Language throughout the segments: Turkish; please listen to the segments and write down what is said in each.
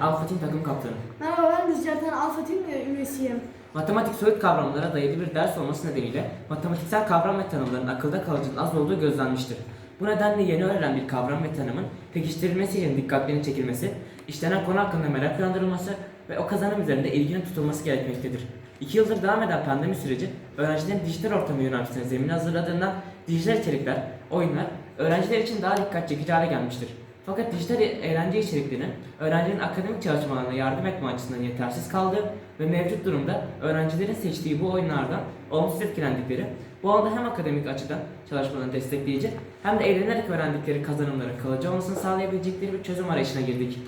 Alpha Team takım kaptanı. Merhaba ben Rüzgar'dan Alfa Team üyesiyim. Matematik soyut kavramlara dayalı bir ders olması nedeniyle matematiksel kavram ve tanımların akılda kalıcının az olduğu gözlenmiştir. Bu nedenle yeni öğrenen bir kavram ve tanımın pekiştirilmesi için dikkatlerin çekilmesi, işlenen konu hakkında merak uyandırılması ve o kazanım üzerinde ilginin tutulması gerekmektedir. İki yıldır devam eden pandemi süreci öğrencilerin dijital ortamı yönelmesine zemin hazırladığından dijital içerikler, oyunlar öğrenciler için daha dikkat çekici hale gelmiştir. Fakat dijital eğlence içeriklerinin öğrencilerin akademik çalışmalarına yardım etme açısından yetersiz kaldığı ve mevcut durumda öğrencilerin seçtiği bu oyunlardan olumsuz etkilendikleri, bu alanda hem akademik açıdan çalışmalarını destekleyici hem de eğlenerek öğrendikleri kazanımların kalıcı olmasını sağlayabilecekleri bir çözüm arayışına girdik.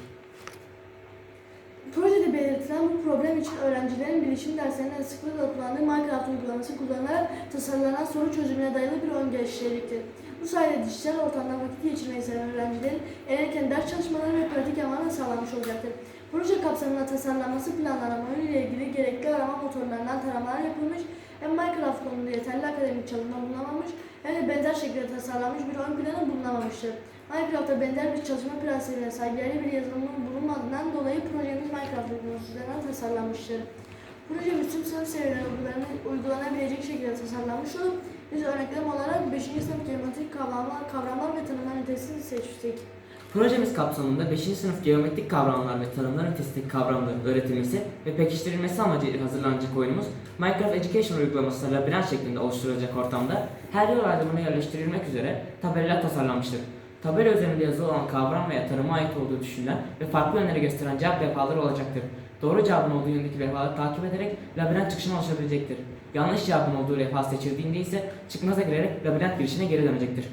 Projede belirtilen bu için öğrencilerin bilişim derslerinde sıklıkla kullandığı Minecraft uygulaması kullanılarak tasarlanan soru çözümüne dayalı bir oyun geliştirildi. Bu sayede dijital ortamda vakit geçirmeyi seven öğrencilerin eğlenirken ders çalışmaları ve pratik yapmalarını sağlamış olacaktır. Proje kapsamında tasarlanması planlanan oyun ile ilgili gerekli arama motorlarından taramalar yapılmış, hem Minecraft konusunda yeterli akademik çalışma bulunamamış hem de benzer şekilde tasarlanmış bir oyun planı bulunamamıştır. Minecraft'ta benzer bir çalışma prensibine sahip yerli bir yazılımın bulunmadığından dolayı projemiz Minecraft uygulaması üzerinden tasarlanmıştır. Projemiz tüm sınıf seviyeleri uygulan- uygulanabilecek şekilde tasarlanmış olup biz örneklem olarak 5. sınıf geometrik kavramlar, kavramlar ve tanımlar nitesini seçtik. Projemiz kapsamında 5. sınıf geometrik kavramlar ve tanımlar ötesindeki kavramların öğretilmesi ve pekiştirilmesi amacıyla hazırlanacak oyunumuz Minecraft Education uygulamasına labirent şeklinde oluşturulacak ortamda her yıl aydınlığına yerleştirilmek üzere tabelalar tasarlanmıştır. Tabela üzerinde yazılı olan kavram veya tanıma ait olduğu düşünülen ve farklı yönleri gösteren cevap levhaları olacaktır. Doğru cevabın olduğu yöndeki levhaları takip ederek labirent çıkışına ulaşabilecektir. Yanlış cevabın olduğu levha seçildiğinde ise çıkmaza girerek labirent girişine geri dönecektir.